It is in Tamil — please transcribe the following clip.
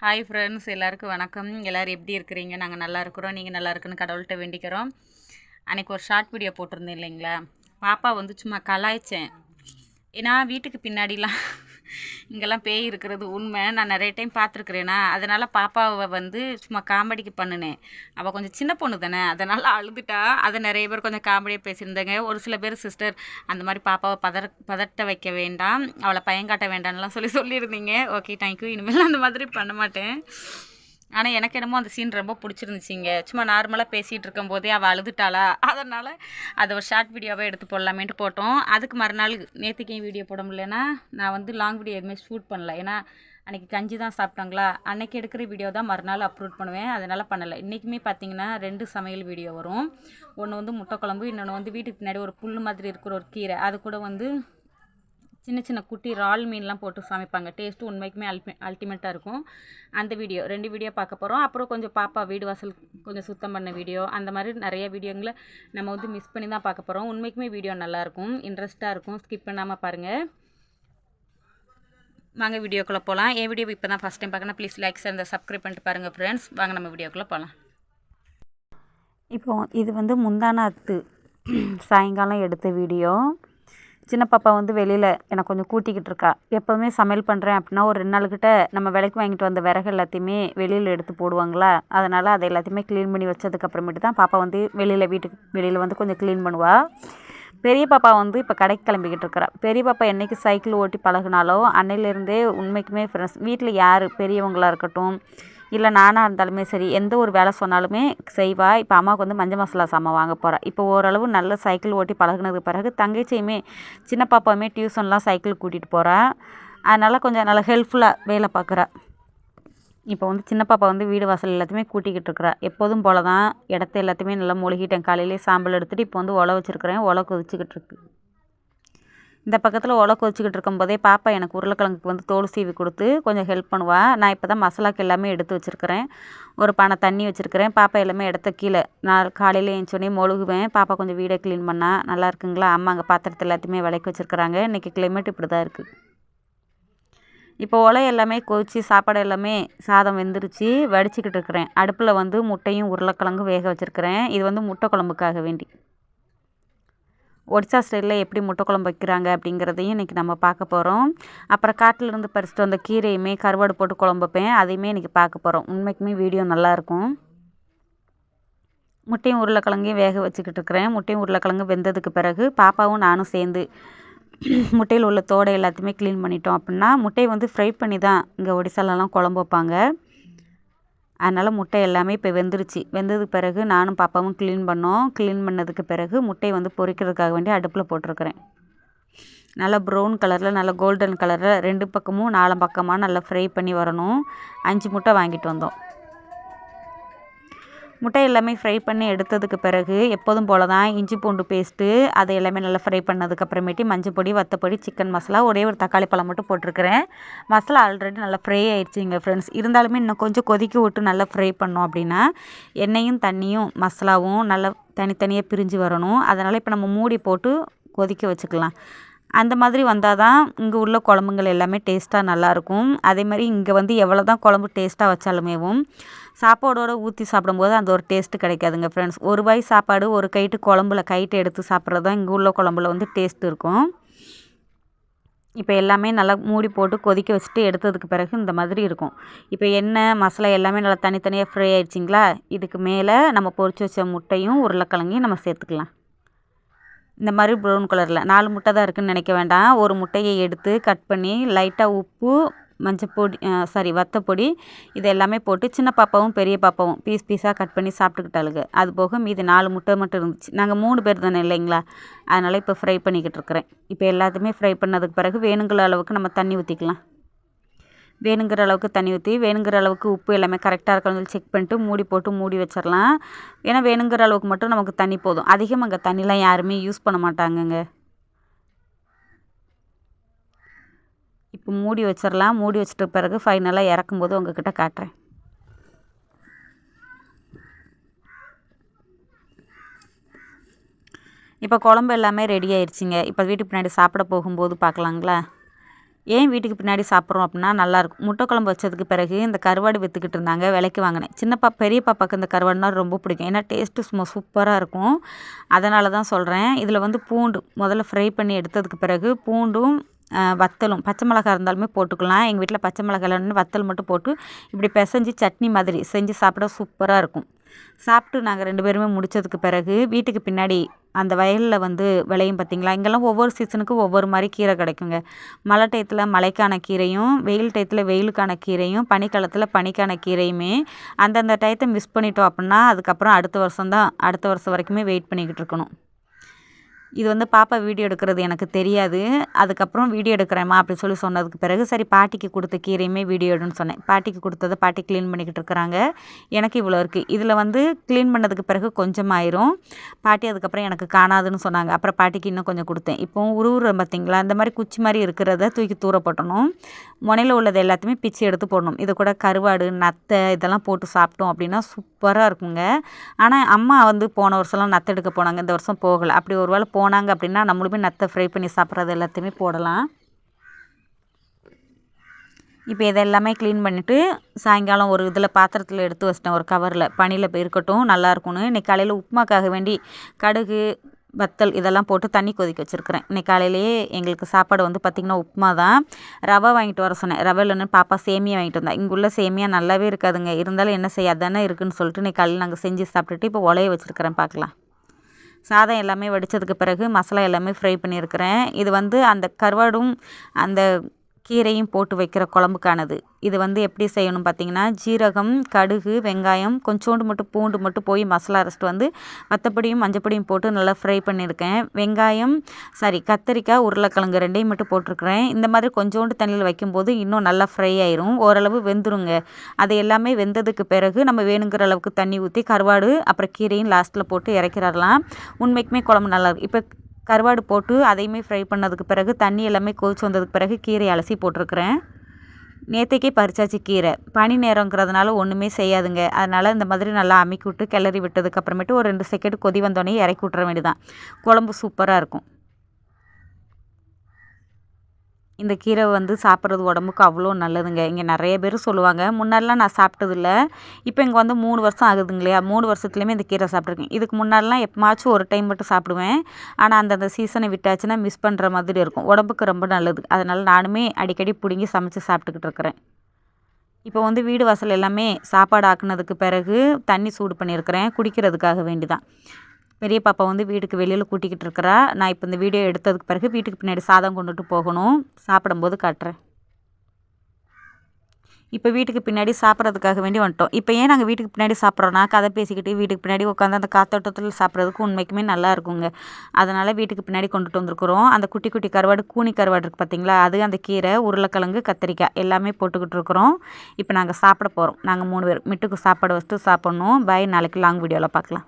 ஹாய் ஃப்ரெண்ட்ஸ் எல்லாருக்கும் வணக்கம். எல்லோரும் எப்படி இருக்கிறீங்க? நாங்கள் நல்லா இருக்கிறோம். நீங்கள் நல்லா இருக்குன்னு கடவுள்கிட்ட வேண்டிக்கிறோம். அன்றைக்கி ஒரு ஷார்ட் வீடியோ போட்டிருந்தேன் இல்லைங்களா? பாப்பா வந்து சும்மா கலாய்ச்சேன். ஏன்னா வீட்டுக்கு பின்னாடிலாம் இங்கெல்லாம் பேய் இருக்கிறது உண்மை. நான் நிறைய டைம் பார்த்துருக்குறேனா அதனால் பாப்பாவை வந்து சும்மா காமெடிக்கு பண்ணினேன். அவள் கொஞ்சம் சின்ன பொண்ணு தானே அதனால் அழுதுட்டா. அதை நிறைய பேர் கொஞ்சம் காமெடியாக பேசியிருந்தாங்க. ஒரு சில பேர் சிஸ்டர் அந்த மாதிரி பாப்பாவை பதற பதட்ட வைக்க வேண்டாம். அவளை பயங்காட்ட வேண்டாம்லாம் சொல்லி சொல்லியிருந்தீங்க. ஓகே தேங்க்யூ இனிமேல் அந்த மாதிரி பண்ண மாட்டேன். ஆனால் எனக்கு என்னமோ அந்த சீன் ரொம்ப பிடிச்சிருந்துச்சிங்க. சும்மா நார்மலாக பேசிகிட்டு இருக்கும்போதே அவள் அழுதுட்டாளா? அதனால் அதை ஒரு ஷார்ட் வீடியோவே எடுத்து போடலாமேன்ட்டு போட்டோம். அதுக்கு மறுநாள் நேற்றுக்கு வீடியோ போட முடியலன்னா நான் வந்து லாங் வீடியோ எதுவுமே ஷூட் பண்ணல. ஏன்னா அன்றைக்கி கஞ்சி தான் சாப்பிட்டாங்களா? அன்றைக்கி எடுக்கிற வீடியோ தான் மறுநாள் அப்லோட் பண்ணுவேன். அதனால் பண்ணலை. இன்றைக்குமே பார்த்தீங்கன்னா ரெண்டு சமையல் வீடியோ வரும். ஒன்று வந்து முட்டை குழம்பு இன்னொன்று வந்து வீட்டுக்கு பின்னாடி ஒரு புல் மாதிரி இருக்கிற ஒரு கீரை. அது கூட வந்து சின்ன சின்ன குட்டி இறால் மீன்லாம் போட்டு சமைப்பாங்க. டேஸ்ட்டு உண்மைக்குமே அல்டி அல்டிமேட்டாக இருக்கும். அந்த வீடியோ ரெண்டு வீடியோ பார்க்க போகிறோம் அப்புறம் கொஞ்சம் பாப்பா வீடு வாசல் கொஞ்சம் சுத்தம் பண்ண வீடியோ அந்த மாதிரி நிறைய வீடியோங்களை நம்ம வந்து மிஸ் பண்ணி தான் பார்க்க போகிறோம் உண்மைக்குமே வீடியோ நல்லாயிருக்கும் இன்ட்ரெஸ்ட்டாக இருக்கும். ஸ்கிப் பண்ணாமல் பாருங்கள் வாங்க வீடியோக்குள்ளே போகலாம் என் வீடியோ இப்போ தான் ஃபஸ்ட் டைம் பார்க்கணும் ப்ளீஸ் லைக்ஸ் அந்த சப்ஸ்கிரைப் பண்ணிட்டு பாருங்கள் ஃப்ரெண்ட்ஸ் வாங்க நம்ம வீடியோக்குள்ளே போகலாம் இப்போ இது வந்து முந்தான அத்து சாயங்காலம் எடுத்த வீடியோ. சின்ன பாப்பா வந்து வெளியில் எனக்கு கொஞ்சம் கூட்டிக்கிட்டு இருக்கா. எப்போவுமே சமையல் பண்ணுறேன் அப்படின்னா ஒரு ரெண்டு நாள்கிட்ட நம்ம விலைக்கு வாங்கிட்டு வந்த விறகு எல்லாத்தையுமே வெளியில் எடுத்து போடுவாங்களா? அதனால் அதை எல்லாத்தையுமே க்ளீன் பண்ணி வச்சதுக்கப்புறமேட்டு தான் பாப்பா வந்து வெளியில் வீட்டுக்கு வெளியில் வந்து கொஞ்சம் க்ளீன் பண்ணுவாள் பெரிய பாப்பா வந்து இப்போ கடைக்கு கிளம்பிக்கிட்டு இருக்கிறா. பெரிய பாப்பா என்றைக்கு சைக்கிள் ஓட்டி பழகினாலோ அன்னையிலேருந்தே உண்மைக்குமே ஃப்ரெண்ட்ஸ் வீட்டில் யார் பெரியவங்களாக இருக்கட்டும் இல்லை நானாக இருந்தாலுமே சரி எந்த ஒரு வேலை சொன்னாலுமே செய்வா. இப்போ அம்மாவுக்கு வந்து மஞ்சள் மசாலா சாமான் வாங்க போகிறா இப்போ ஓரளவு நல்ல சைக்கிள் ஓட்டி பழகினதுக்கு பிறகு தங்கச்சியுமே சின்ன பாப்பாவுமே டியூஷன்லாம் சைக்கிள் கூட்டிகிட்டு போகிறா அதனால் கொஞ்சம் நல்லா ஹெல்ப்ஃபுல்லாக வேலை பார்க்குறா. இப்போ வந்து சின்ன பாப்பா வந்து வீடு வாசல் எல்லாத்தையுமே கூட்டிக்கிட்டு இருக்கிறா. எப்போதும் போல தான் இடத்த எல்லாத்தையுமே நல்லா மூழ்கிட்டேன். காலையிலே சாம்பல் எடுத்துகிட்டு இப்போ வந்து ஒலை வச்சுருக்கிறேன். ஒலை கொதிச்சுக்கிட்டு இருக்கு. இந்த பக்கத்தில் உலக்க வச்சுக்கிட்டு இருக்கும்போதே பாப்பா எனக்கு உருளைக்கிழங்குக்கு வந்து தோல் சீவி கொடுத்து கொஞ்சம் ஹெல்ப் பண்ணுவாள் நான் இப்போ தான் மசாலாக்கு எல்லாமே எடுத்து வச்சுருக்கிறேன். ஒரு பானை தண்ணி வச்சுருக்கிறேன். பாப்பா எல்லாமே இடத்த கீழே. நான் காலையில் எழுந்தோடனே மொழுகுவேன். பாப்பா கொஞ்சம் வீடை க்ளீன் பண்ணால் நல்லா இருக்குங்களா? அம்மா அங்கே பாத்திரத்தை எல்லாத்தையுமே விளக்கி வச்சுருக்குறாங்க. இன்றைக்கி கிளைமேட் இப்படி தான் இருக்குது இப்போ உலை எல்லாமே கொதித்து சாப்பாடு எல்லாமே சாதம் வெந்துருச்சு. வடிச்சிக்கிட்டு இருக்கிறேன். அடுப்பில் வந்து முட்டையும் உருளைக்கிழங்கும் வேக வச்சுருக்கிறேன். இது வந்து முட்டை குழம்புக்காக வேண்டி. ஒடிசா ஸ்டைலில் எப்படி முட்டை குழம்பு வைக்கிறாங்க அப்படிங்கிறதையும் இன்றைக்கி நம்ம பார்க்க போகிறோம் அப்புறம் காட்டிலேருந்து பறிச்சிட்டு வந்த கீரையுமே கருவாடு போட்டு குழம்பு வைப்பேன் அதையுமே இன்றைக்கி பார்க்க போகிறோம் உண்மைக்குமே வீடியோ நல்லாயிருக்கும் முட்டையும் உருளைக்கிழங்கையும் வேக வச்சுக்கிட்டு இருக்கிறேன். முட்டையும் உருளைக்கிழங்கு வெந்ததுக்கு பிறகு பாப்பாவும் நானும் சேர்ந்து முட்டையில் உள்ள தோடை எல்லாத்தையுமே க்ளீன் பண்ணிட்டோம் அப்படின்னா முட்டையை வந்து ஃப்ரை பண்ணி தான் இங்கே ஒடிசாலெலாம் குழம்பு வைப்பாங்க. அதனால் முட்டை எல்லாமே இப்போ வெந்துருச்சு. வெந்ததுக்கு பிறகு நானும் பாப்பாவும் க்ளீன் பண்ணோம். க்ளீன் பண்ணதுக்கு பிறகு முட்டையை வந்து பொரிக்கிறதுக்காக வேண்டி அடுப்பில் போட்டிருக்கிறேன். நல்லா ப்ரௌன் கலரில் நல்லா கோல்டன் கலரில் ரெண்டு பக்கமும் நாலு பக்கமாக நல்லா ஃப்ரை பண்ணி வரணும். அஞ்சு முட்டை வாங்கிட்டு வந்தோம். முட்டை எல்லாமே ஃப்ரை பண்ணி எடுத்ததுக்கு பிறகு எப்போதும் போல் தான் இஞ்சி பூண்டு பேஸ்ட்டு அதை எல்லாமே நல்லா ஃப்ரை பண்ணதுக்கப்புறமேட்டி மஞ்சள் பொடி வத்தப்பொடி சிக்கன் மசாலா ஒரே ஒரு தக்காளி பழம் மட்டும் போட்டிருக்கிறேன். மசாலா ஆல்ரெடி நல்லா ஃப்ரை ஆயிடுச்சுங்க ஃப்ரெண்ட்ஸ் இருந்தாலுமே இன்னும் கொஞ்சம் கொதிக்க விட்டு நல்லா ஃப்ரை பண்ணோம் அப்படின்னா எண்ணெயும் தண்ணியும் மசாலாவும் நல்லா தனித்தனியாக பிரிஞ்சு வரணும். அதனால் இப்போ நம்ம மூடி போட்டு கொதிக்க வச்சுக்கலாம். அந்த மாதிரி வந்தால் தான் இங்கே உள்ள குழம்புங்கள் எல்லாமே டேஸ்ட்டாக நல்லாயிருக்கும் அதே மாதிரி இங்கே வந்து எவ்வளோ தான் குழம்பு டேஸ்ட்டாக வச்சாலுமேவும் சாப்பாடோடு ஊற்றி சாப்பிடும்போது அந்த ஒரு டேஸ்ட்டு கிடைக்காதுங்க ஃப்ரெண்ட்ஸ் ஒரு வாய் சாப்பாடு ஒரு கைட்டு குழம்புல கைட்டு எடுத்து சாப்பிட்றது தான் இங்கே உள்ள குழம்புல வந்து டேஸ்ட் இருக்கும். இப்போ எல்லாமே நல்லா மூடி போட்டு கொதிக்க வச்சுட்டு எடுத்ததுக்கு பிறகு இந்த மாதிரி இருக்கும். இப்போ எண்ணெய் மசாலா எல்லாமே நல்லா தனித்தனியாக ஃப்ரை ஆயிடுச்சிங்களா? இதுக்கு மேலே நம்ம பொறிச்சு வச்ச முட்டையும் உருளைக்கிழங்கையும் நம்ம சேர்த்துக்கலாம். இந்த மாதிரி ப்ரௌன் கலரில் நாலு முட்டை தான் இருக்குதுன்னு நினைக்க வேண்டாம். ஒரு முட்டையை எடுத்து கட் பண்ணி லைட்டாக உப்பு மஞ்சப்பொடி சாரி வத்தப்பொடி இது எல்லாமே போட்டு சின்ன பாப்பாவும் பெரிய பாப்பாவும் பீஸ் பீஸாக கட் பண்ணி சாப்பிட்டுக்கிட்டாளுங்க. அது போக மீதி நாலு முட்டை மட்டும் இருந்துச்சு. நாங்கள் மூணு பேர் தானே இல்லைங்களா? அதனால் இப்போ ஃப்ரை பண்ணிக்கிட்டு இருக்கிறேன். இப்போ எல்லாத்தையுமே ஃப்ரை பண்ணதுக்கு பிறகு வேணுங்கிற அளவுக்கு நம்ம தண்ணி ஊற்றிக்கலாம் வேணுங்கிற அளவுக்கு தண்ணி ஊற்றி வேணுங்கிற அளவுக்கு உப்பு எல்லாமே கரெக்டாக இருக்கான்னு செக் பண்ணிட்டு மூடி போட்டு மூடி வச்சிடலாம். ஏன்னா வேணுங்கிற அளவுக்கு மட்டும் நமக்கு தண்ணி போதும். அதிகமாக அங்கே தண்ணிலாம் யாருமே யூஸ் பண்ண மாட்டாங்கங்க. இப்போ மூடி வச்சிடலாம் மூடி வச்சிட்ட பிறகு ஃபைனலாக இறக்கும்போது உங்ககிட்ட காட்டுறேன். இப்போ குழம்பு எல்லாமே ரெடி ஆயிடுச்சிங்க இப்போ வீட்டுக்கு பின்னாடி சாப்பிட போகும்போது பார்க்கலாங்களா? ஏன் வீட்டுக்கு பின்னாடி சாப்பிட்றோம் அப்படின்னா நல்லாயிருக்கும் முட்டை குழம்பு வச்சதுக்கு பிறகு இந்த கருவாடு விற்றுக்கிட்டு இருந்தாங்க விலைக்கு வாங்கினேன். சின்ன பா பெரிய பாப்பாவுக்கு இந்த கருவாடுனா ரொம்ப பிடிக்கும். ஏன்னா டேஸ்ட்டு சும்மா சூப்பராக இருக்கும். அதனால தான் சொல்கிறேன் இதில் வந்து பூண்டு முதல்ல ஃப்ரை பண்ணி எடுத்ததுக்கு பிறகு பூண்டும் வத்தலும். பச்சை மிளகா இருந்தாலுமே போட்டுக்கலாம். எங்கள் வீட்டில் பச்சை மிளகா இல்லைன்னு வத்தல் மட்டும் போட்டு இப்படி பிசைஞ்சு சட்னி மாதிரி செஞ்சு சாப்பிட சூப்பராக இருக்கும். சாப்பிட்டு நாங்கள் ரெண்டு பேருமே முடித்ததுக்கு பிறகு வீட்டுக்கு பின்னாடி அந்த வயலில் வந்து விளையும் பார்த்திங்களா இங்கெல்லாம் ஒவ்வொரு சீசனுக்கும் ஒவ்வொரு மாதிரி கீரை கிடைக்குங்க. மழை டயத்தில் மழைக்கான கீரையும் வெயில் டயத்தில் வெயிலுக்கான கீரையும் பனிக்காலத்தில் பனிக்கான கீரையுமே அந்தந்த டயத்தை மிஸ் பண்ணிட்டோம் அப்படின்னா அதுக்கப்புறம் அடுத்த வருஷம் தான் அடுத்த வருஷம் வரைக்குமே வெயிட் பண்ணிக்கிட்டு இருக்கணும். இது வந்து பாப்பா வீடியோ எடுக்கிறது எனக்கு தெரியாது. அதுக்கப்புறம் வீடியோ எடுக்கிறேம்மா அப்படி சொல்லி சொன்னதுக்கு பிறகு சரி பாட்டிக்கு கொடுத்த கீரையுமே வீடியோ எடுன்னு சொன்னேன். பாட்டிக்கு கொடுத்ததை பாட்டி க்ளீன் பண்ணிக்கிட்டு இருக்கிறாங்க. எனக்கு இவ்வளோ இருக்குது இதில் வந்து க்ளீன் பண்ணதுக்கு பிறகு கொஞ்சம் ஆயிரும் பாட்டி அதுக்கப்புறம் எனக்கு காணாதுன்னு சொன்னாங்க. அப்புறம் பாட்டிக்கு இன்னும் கொஞ்சம் கொடுத்தேன். இப்போ உருவுற பார்த்திங்களா இந்த மாதிரி குச்சி மாதிரி இருக்கிறத தூக்கி தூர போட்டணும். முனையில் உள்ளது எல்லாத்தையுமே பிச்சு எடுத்து போடணும். இது கூட கருவாடு நத்தை இதெல்லாம் போட்டு சாப்பிட்டோம் அப்படின்னா சூப்பராக இருக்குங்க. ஆனால் அம்மா வந்து போன வருஷம்லாம் நத்தை எடுக்க போனாங்க. இந்த வருஷம் போகலை. அப்படி ஒரு வேளை போனாங்க அப்படின்னா நம்மளுமே நத்தை ஃப்ரை பண்ணி சாப்பிட்றது எல்லாத்தையுமே போடலாம். இப்போ இதை எல்லாமே க்ளீன் பண்ணிவிட்டு சாயங்காலம் ஒரு இதில் பாத்திரத்தில் எடுத்து வச்சிட்டேன். ஒரு கவரில் பனியில் இருக்கட்டும் நல்லாயிருக்கும்னு இன்றைக்கி காலையில் உப்புமாக்காக வேண்டி கடுகு வத்தல் இதெல்லாம் போட்டு தண்ணி கொதிக்க வச்சுருக்கிறேன். இன்றைக்கி காலையிலேயே எங்களுக்கு சாப்பாடு வந்து பார்த்திங்கன்னா உப்புமா தான் ரவை வாங்கிட்டு வர சொன்னேன். ரவை இல்லைன்னு பாப்பா சேமியா வாங்கிட்டு வந்தேன் இங்கே சேமியா நல்லாவே இருக்காதுங்க. இருந்தாலும் என்ன செய்யாதானே இருக்குதுன்னு சொல்லிட்டு இன்றைக்கி காலையில் நாங்கள் செஞ்சு சாப்பிட்டுட்டு இப்போ உலைய வச்சுருக்கிறேன். பார்க்கலாம். சாதம் எல்லாமே வடித்ததுக்கு பிறகு மசாலா எல்லாமே ஃப்ரை பண்ணியிருக்கிறேன். இது வந்து அந்த கருவாடும் அந்த கீரையும் போட்டு வைக்கிற குழம்புக்கானது. இது வந்து எப்படி செய்யணும் பார்த்தீங்கன்னா ஜீரகம் கடுகு வெங்காயம் கொஞ்சோண்டு மட்டும் பூண்டு மட்டும் போய் மசாலா அரைச்சிட்டு வந்து மற்றபடியும் மஞ்சப்பொடியும் போட்டு நல்லா ஃப்ரை பண்ணியிருக்கேன். வெங்காயம் சாரி கத்திரிக்காய் உருளைக்கிழங்கு ரெண்டையும் மட்டும் போட்டிருக்கிறேன். இந்த மாதிரி கொஞ்சோண்டு தண்ணியில் வைக்கும்போது இன்னும் நல்லா ஃப்ரை ஆயிரும். ஓரளவு வெந்துருங்க. அது எல்லாமே வெந்ததுக்கு பிறகு நம்ம வேணுங்கிற அளவுக்கு தண்ணி ஊற்றி கருவாடு அப்புறம் கீரையும் லாஸ்ட்டில் போட்டு இறக்கிறலாம் உண்மைக்குமே குழம்பு நல்லா இருக்கும். இப்போ கருவாடு போட்டு அதையுமே ஃப்ரை பண்ணதுக்கு பிறகு தண்ணி எல்லாமே கொதிச்சு வந்ததுக்கு பிறகு கீரை அலசி போட்டிருக்கிறேன். நேற்றுக்கே பறிச்சாச்சு கீரை. பனி நேரங்கிறதுனால ஒன்றுமே செய்யாதுங்க. அதனால் இந்த மாதிரி நல்லா அமுக்கி விட்டு கிளறி விட்டதுக்கப்புறமேட்டு ஒரு ரெண்டு செகண்ட் கொதி வந்தோடனே இறக்கி விட்ற வேண்டியதான் குழம்பு சூப்பராக இருக்கும். இந்த கீரை வந்து சாப்பிட்றது உடம்புக்கு அவ்வளோ நல்லதுங்க. இங்கே நிறைய பேர் சொல்லுவாங்க முன்னாடிலாம் நான் சாப்பிட்டதில்ல. இப்போ இங்கே வந்து மூணு வருஷம் ஆகுதுங்க இல்லையா மூணு வருஷத்துலேயுமே இந்த கீரை சாப்பிட்ருக்கேன். இதுக்கு முன்னாடிலாம் எப்போமாச்சும் ஒரு டைம் மட்டும் சாப்பிடுவேன். ஆனால் அந்தந்த சீசனை விட்டாச்சுன்னா மிஸ் பண்ணுற மாதிரி இருக்கும். உடம்புக்கு ரொம்ப நல்லது. அதனால் நானுமே அடிக்கடி பிடுங்கி சமைச்சு சாப்பிட்டுக்கிட்டு இருக்கிறேன். இப்போ வந்து வீடு வாசல் எல்லாமே சாப்பாடு ஆக்குனதுக்கு பிறகு தண்ணி சூடு பண்ணியிருக்கிறேன். குடிக்கிறதுக்காக வேண்டி தான் பெரிய பாப்பா வந்து வீட்டுக்கு வெளியில் கூட்டிக்கிட்டு இருக்கிறா. நான் இப்போ இந்த வீடியோ எடுத்ததுக்கு பிறகு வீட்டுக்கு பின்னாடி சாதம் கொண்டுட்டு போகணும். சாப்பிடும்போது காட்டுறேன். இப்போ வீட்டுக்கு பின்னாடி சாப்பிட்றதுக்காக வேண்டி வந்துட்டோம். இப்போ ஏன் நாங்கள் வீட்டுக்கு பின்னாடி சாப்பிட்றோன்னா கதை பேசிக்கிட்டு வீட்டுக்கு பின்னாடி உட்காந்து அந்த காத்தோட்டத்தில் சாப்பிட்றதுக்கு உண்மைக்குமே நல்லா இருக்குங்க. அதனால் வீட்டுக்கு பின்னாடி கொண்டுட்டு வந்துருக்குறோம். அந்த குட்டி குட்டி கருவாடு கூனி கருவாடு இருக்குது பார்த்தீங்களா அது அந்த கீரை உருளைக்கிழங்கு கத்திரிக்காய் எல்லாமே போட்டுக்கிட்டு இருக்கிறோம். இப்போ நாங்கள் சாப்பிட போகிறோம் நாங்கள் மூணு பேர் மிட்டுக்கு சாப்பாடு வச்சுட்டு சாப்பிட்ணும். பாய் நாளைக்கு லாங் வீடியோவில் பார்க்கலாம்